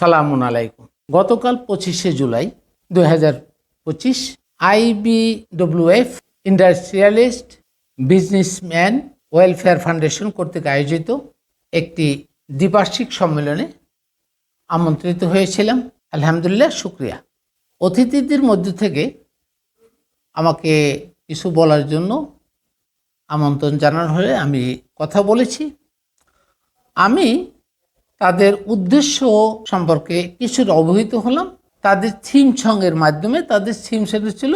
সালামুন আলাইকুম। গতকাল পঁচিশে জুলাই দু হাজার পঁচিশ IBWF industrialist businessman welfare foundation কর্তৃক আয়োজিত একটি দ্বিবার্ষিক সম্মেলনে আমন্ত্রিত হয়েছিলাম। আলহামদুলিল্লাহ, শুক্রিয়া। অতিথিদের মধ্য থেকে আমাকে কিছু বলার জন্য আমন্ত্রণ জানানো হলে আমি কথা বলেছি। আমি তাদের উদ্দেশ্য সম্পর্কে কিছুটা অবহিত হলাম। তাদের থিম সঙ্গের মাধ্যমে তাদের থিম সেটা ছিল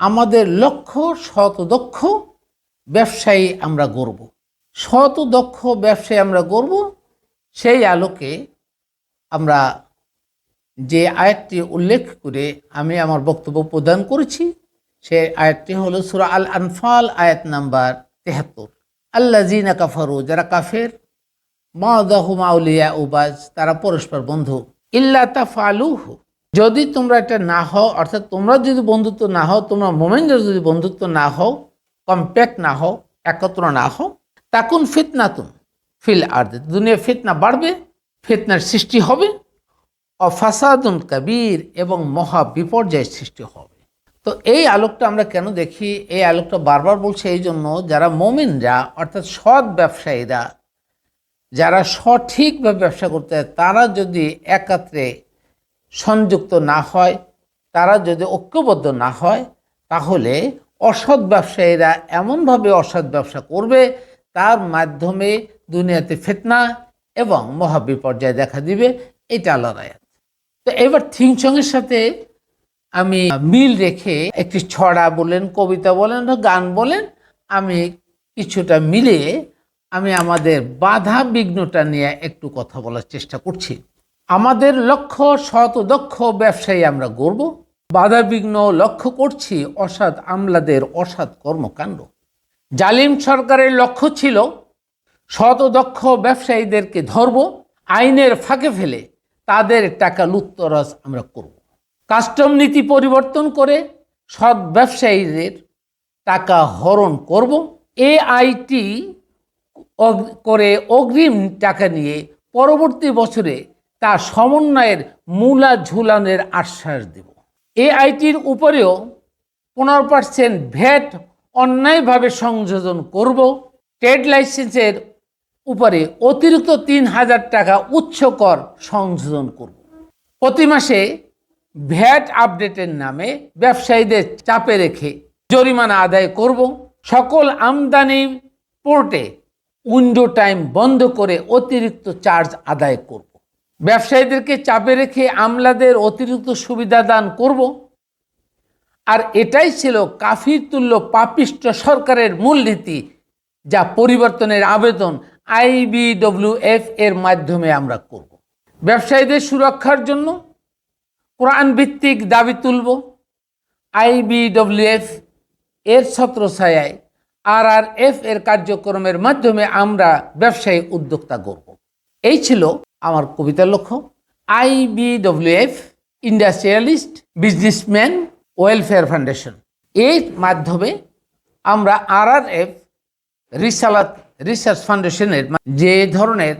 আমাদের লক্ষ্য শত দক্ষ ব্যবসায়ী আমরা গড়ব। শত দক্ষ ব্যবসায়ী আমরা গড়ব, সেই আলোকে আমরা যে আয়াতটি উল্লেখ করে আমি আমার বক্তব্য প্রদান করেছি, সেই আয়াতটি হলো সুরা আল আনফাল আয়াত নাম্বার তেহাত্তর। আল্লা জিনা কাফারু, যারা কাফের মাউলিয়া উবাজ তারা পরস্পর বন্ধু। ইল্লা তাফালুহু যদি তোমরা এটা না হও, অর্থাৎ তোমরা যদি বন্ধুত্ব না হও, তোমরা মোমেন্টের যদি বন্ধুত্ব না হও কম্প্যাক্ট না হও, একত্র না হও, তাকুন ফিতনাতুন ফিল আর দুনিয়া ফিতনা বাড়বে, ফিতনার সৃষ্টি হবে, অফাসাদুন কবির এবং মহা বিপর্যয়ের সৃষ্টি হবে। তো এই আলোকটা আমরা কেন দেখি? এই আলোকটা বারবার বলছে এই জন্য যারা মোমিনরা, অর্থাৎ সৎ ব্যবসায়ীরা, যারা সঠিকভাবে ব্যবসা করতে তারা যদি একাত্রে সংযুক্ত না হয়, তারা যদি ঐক্যবদ্ধ না হয়, তাহলে অসৎ ব্যবসায়ীরা এমনভাবে অসৎ ব্যবসা করবে, তার মাধ্যমে দুনিয়াতে ফেতনা এবং মহাবিপর্যয় দেখা দিবে। এটা আল্লাহর আয়াত। তো এবার থিংসংয়ের সাথে আমি মিল রেখে একটি ছড়া বলেন, কবিতা বলেন গান বলেন, আমি কিছুটা মিলিয়ে আমি আমাদের বাধা বিঘ্নটা নিয়ে একটু কথা বলার চেষ্টা করছি। আমাদের লক্ষ্য শত দক্ষ ব্যবসায়ী আমরা গড়ব। বাধা বিঘ্ন লক্ষ্য করছি অসৎ আমলাদের অসৎ কর্মকাণ্ড। জালিম সরকারের লক্ষ্য ছিল শত দক্ষ ব্যবসায়ীদেরকে ধরব, আইনের ফাঁকে ফেলে তাদের টাকা লুত্তরাজ আমরা করব। কাস্টম নীতি পরিবর্তন করে সৎ ব্যবসায়ীদের টাকা হরণ করব। এআইটি করে অগ্রিম টাকা নিয়ে পরবর্তী বছরে তা সমন্বয়ের মূলা ঝুলানের আশ্বাস দেব। এআইটির উপরেও পনেরো পার্সেন্ট ভ্যাট অন্যায়ভাবে সংযোজন করব। ট্রেড লাইসেন্সের উপরে অতিরিক্ত তিন হাজার টাকা উচ্চ কর সংযোজন করব। প্রতি মাসে ভ্যাট আপডেটের নামে ব্যবসায়ীদের চাপে রেখে জরিমানা আদায় করব। সকল আমদানি পোর্টে উইন্ডো টাইম বন্ধ করে অতিরিক্ত চার্জ আদায় করব। ব্যবসায়ীদেরকে চাপে রেখে আমলাদের অতিরিক্ত সুবিধা দান করব। আর এটাই ছিল কাফির তুল্য পাপিষ্ট সরকারের মূলনীতি, যা পরিবর্তনের আবেদন আইবিডব্লিউএফ এর মাধ্যমে আমরা করব। ব্যবসায়ীদের সুরক্ষার জন্য কোরআন ভিত্তিক দাবি তুলব। আইবিডব্লিউএফ এর ছত্রছায়ায় আর আর এফ এর কার্যক্রমের মাধ্যমে আমরা ব্যবসায়ী উদ্যোক্তা করব এই ছিল আমার কবিতার লক্ষ্য। IBWF industrialist businessman welfare foundation এর মাধ্যমে আমরা আর আর এফ রিসালাত রিসার্চ ফাউন্ডেশনের যে ধরনের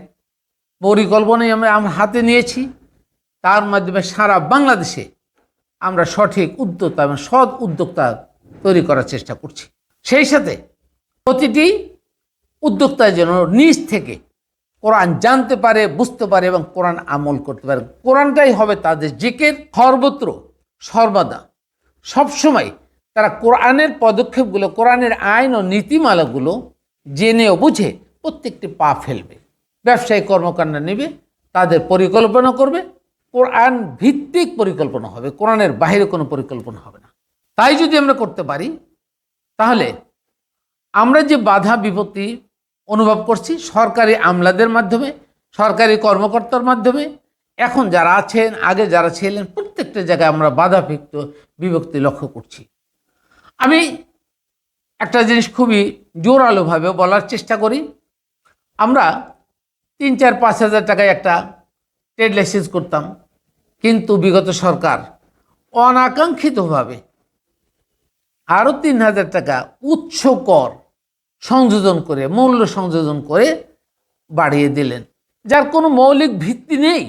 পরিকল্পনাই আমরা আমরা হাতে নিয়েছি, তার মাধ্যমে সারা বাংলাদেশে আমরা সঠিক উদ্যোক্তা এবং সৎ উদ্যোক্তা তৈরি করার চেষ্টা করছি। সেই সাথে প্রতিটি উদ্যোক্তা যেন নিজ থেকে কোরআন জানতে পারে, বুঝতে পারে এবং কোরআন আমল করতে পারে। কোরআনটাই হবে তাদের জিকের সর্বত্র সর্বদা। সবসময় তারা কোরআনের পদক্ষেপগুলো, কোরআনের আইন ও নীতিমালাগুলো জেনে ও বুঝে প্রত্যেকটি পা ফেলবে। ব্যবসায়ী কর্মকাণ্ড নেবে, তাদের পরিকল্পনা করবে, কোরআন ভিত্তিক পরিকল্পনা হবে, কোরআনের বাইরে কোনো পরিকল্পনা হবে না। তাই যদি আমরা করতে পারি, তাহলে আমরা যে বাধা বিপত্তি অনুভব করছি সরকারি আমলাদের মাধ্যমে, সরকারি কর্মকর্তার মাধ্যমে। এখন যারা আছেন, আগে যারা ছিলেন, প্রত্যেকটা জায়গায় আমরা বাধাবিক্ত বিভক্তি লক্ষ্য করছি। আমি একটা জিনিস খুবই জোরালোভাবে বলার চেষ্টা করি। আমরা তিন, চার, পাঁচ হাজার টাকায় একটা ট্রেড লাইসেন্স করতাম। কিন্তু বিগত সরকার অনাকাঙ্ক্ষিতভাবে আরও তিন হাজার টাকা উচ্চ কর সংযোজন করে, মূল্য সংযোজন করে বাড়িয়ে দিলেন। যার কোনো মৌলিক ভিত্তি নেই।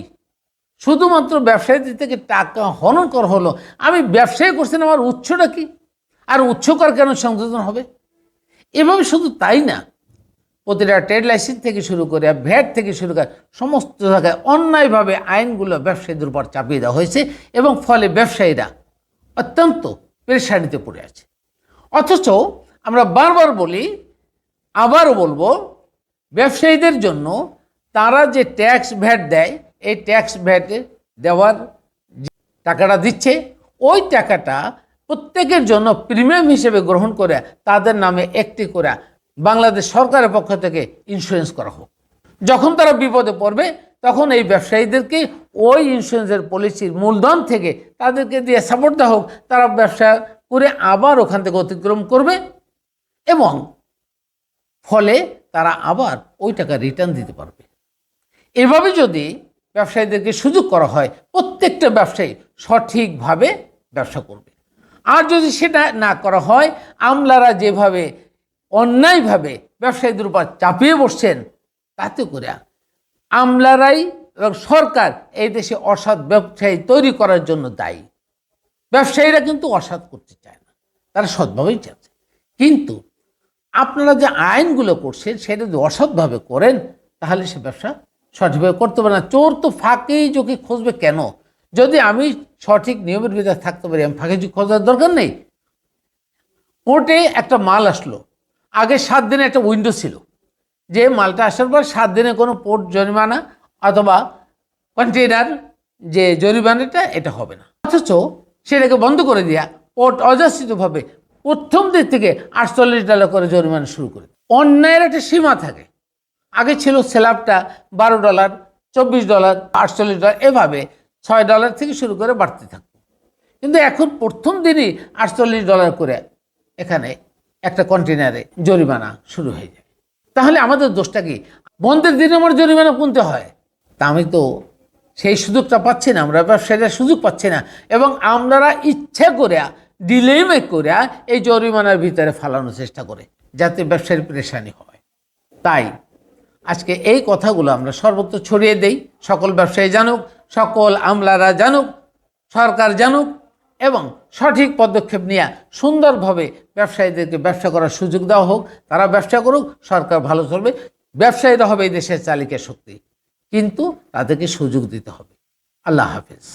শুধুমাত্র ব্যবসায়ীদের থেকে টাকা হনন করা হলো। আমি ব্যবসায় করছেন, আমার উৎসটা কি? আর কর কেন সংযোজন হবে? এভাবে শুধু তাই না, প্রতিটা ট্রেড লাইসেন্স থেকে শুরু করে, ভ্যাট থেকে শুরু করে, সমস্ত জায়গায় অন্যায়ভাবে আইনগুলো ব্যবসায়ীদের উপর চাপিয়ে দেওয়া হয়েছে এবং ফলে ব্যবসায়ীরা অত্যন্ত পেরেশানিতে পড়ে আছে। অথচ আমরা বারবার বলি আবারও বলব, ব্যবসায়ীদের জন্য তারা যে ট্যাক্স ভ্যাট দেয়, এই ট্যাক্স ভ্যাট দেওয়ার টাকাটা দিচ্ছে, ওই টাকাটা প্রত্যেকের জন্য প্রিমিয়াম হিসেবে গ্রহণ করে তাদের নামে একটি করে বাংলাদেশ সরকারের পক্ষ থেকে ইন্স্যুরেন্স করা হোক। যখন তারা বিপদে পড়বে, তখন এই ব্যবসায়ীদেরকে ওই ইন্স্যুরেন্সের পলিসির মূলধন থেকে তাদেরকে দিয়ে সাপোর্ট দেওয়া হোক, তারা ব্যবসা করে আবার ওখান থেকে অতিক্রম করবে এবং ফলে তারা আবার ওই টাকা রিটার্ন দিতে পারবে। এভাবে যদি ব্যবসায়ীদেরকে সুযোগ করা হয়, প্রত্যেকটা ব্যবসায়ী সঠিকভাবে ব্যবসা করবে। আর যদি সেটা না করা হয়, আমলারা যেভাবে অন্যায়ভাবে ব্যবসায়ীদের উপর চাপিয়ে বসছেন, তাতে করে আমলারাই এবং সরকার এই দেশে অসৎ ব্যবসায়ী তৈরি করার জন্য দায়ী। ব্যবসায়ীরা কিন্তু অসৎ করতে চায় না, তারা সৎভাবেই চাচ্ছে। কিন্তু আপনারা যে আইনগুলো করছেন, সেটা যদি অসৎভাবে করেন, তাহলে সে ব্যবসা সঠিকভাবে করতে পারে না। চোর তো ফাঁকেই চোখে খুঁজবে কেন? যদি আমি সঠিক নিয়মের ভিতরে থাকতে পারি, আমি ফাঁকে চোখ খোঁজার দরকার নেই। কোর্টে একটা মাল আসলো। আগে সাত দিনে একটা উইন্ডো ছিল, যে মালটা আসার পর সাত দিনে কোনো পোর্ট জরিমানা অথবা কন্টেনার যে জরিমানাটা, এটা হবে না। অথচ সেটাকে বন্ধ করে দেওয়া পোর্ট অযাচিতভাবে প্রথম দিক থেকে আটচল্লিশ ডলার করে জরিমানা শুরু করে অন্যায়ের একটা সীমা থাকে। আগে ছিল স্ল্যাবটা বারো ডলার, চব্বিশ ডলার, আটচল্লিশ ডলার, এভাবে ছয় ডলার থেকে শুরু করে বাড়তে থাকতো। কিন্তু এখন প্রথম দিনই আটচল্লিশ ডলার করে এখানে একটা কন্টেনারে জরিমানা শুরু হয়ে যায়। তাহলে আমাদের দোষটা কি? বন্ধের দিনে আমার জরিমানা গুনতে হয়। তা আমি তো সেই সুযোগটা পাচ্ছি না, আমরা ব্যবসায়ীরা সুযোগ পাচ্ছি না। এবং আমরা ইচ্ছে করে ডিলেমে করে এই জরিমানার ভিতরে ফালানোর চেষ্টা করে, যাতে ব্যবসায়ীর পরেশানি হয়। তাই আজকে এই কথাগুলো আমরা সর্বত্র ছড়িয়ে দেই। সকল ব্যবসায়ী জানুক, সকল আমলারা জানুক, সরকার জানুক এবং সঠিক পদক্ষেপ নিয়ে সুন্দরভাবে ব্যবসায়ীদেরকে ব্যবসা করার সুযোগ দেওয়া হোক, তারা ব্যবসা করুক, সরকার ভালো চলবে, ব্যবসায়ীরা হবে এই দেশের চালিকা শক্তি। কিন্তু তাদেরকে সুযোগ দিতে হবে। আল্লাহ হাফেজ।